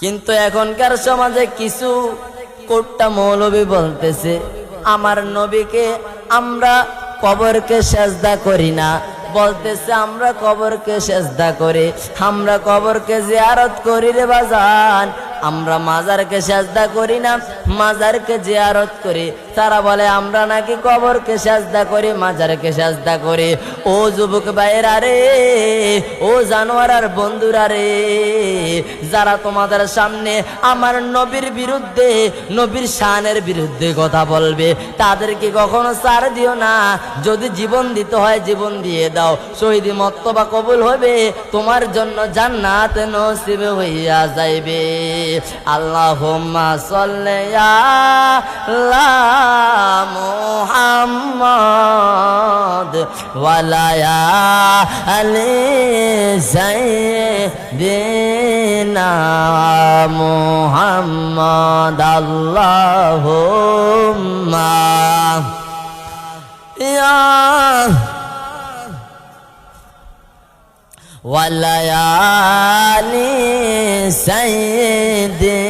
কিন্তু এখনকার সমাজে কিছু কোটটা মৌলবী বলতেছে, আমার নবীকে আমরা কবরকে সেজদা করি না। বলতেছে, আমরা কবরকে সেজদা করি, আমরা কবরকে জিয়ারত করি রে বাজান। আমরা মাজারকে সেজদা করি না, মাজারকে জিয়ারত করি। তারা বলে, আমরা নাকি কবরকে সেজদা করি, মাজারকে সেজদা করি। ও যুবক ভাইয়েরা রে, ও জানোয়ার আর বন্ধুরা রে, যারা তোমাদের সামনে আমার নবীর বিরুদ্ধে, নবীর শানের বিরুদ্ধে কথা বলবে, তাদেরকে কখনো ছাড় দিও না। যদি জীবন দিতে হয়, জীবন দিয়ে দাও। শহীদ মত্তবা কবুল হবে, তোমার জন্য জান্নাত নসিবে হইয়া যাইবে। আল্লাহুম্মা সাল্লিয়া محمد وليال سيدنا محمد اللهم يا وليالي سيدنا